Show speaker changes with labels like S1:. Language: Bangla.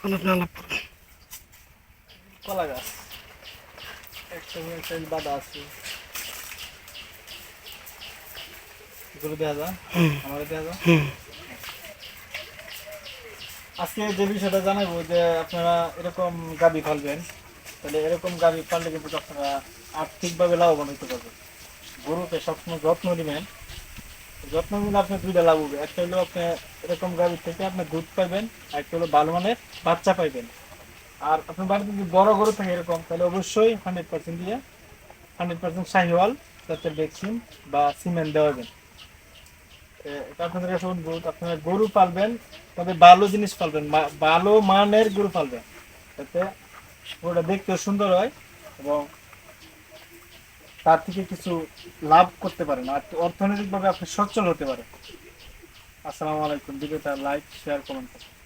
S1: এখন আপনি আলাপ করুন
S2: কলা গাছ। আছে। এগুলো দেওয়া
S1: হুম।
S2: দেওয়া
S1: হুম।
S2: আজকে যে বিষয়টা জানাব যে আপনারা এরকম গাবি পালবেন তাহলে এরকম গাবি পাললে কিন্তু আপনারা আর্থিকভাবে লাভবান হতে পারবেন। গরুকে সবসময় যত্ন নেবেন যত্ন নিলে আপনি দুইটা লাভ হবে। একটা হলো আপনি এরকম গাভি থেকে আপনি দুধ পাইবেন, একটা হলো ভালো মানের বাচ্চা পাইবেন। আর আপনার বাড়িতে যদি বড় গরু থাকে এরকম, তাহলে অবশ্যই হান্ড্রেড পার্সেন্ট দিয়ে হান্ড্রেড পার্সেন্ট শাহিওয়াল জাতের ভ্যাকসিন বা সিমেন্ট দেওয়াবেন এটা আপনাদের কাছে অনুরোধ, আপনারা গরু পালবেন, তবে ভালো জিনিস পালবেন ভালো মানের গরু পালবেন। যাতে গরুটা দেখতেও সুন্দর হয় এবং তার থেকে কিছু লাভ করতে পারেন আর অর্থনৈতিকভাবে আপনি সচ্ছল হতে পারেন। আসসালামু আলাইকুম। ভিডিওটা লাইক শেয়ার কমেন্ট করুন।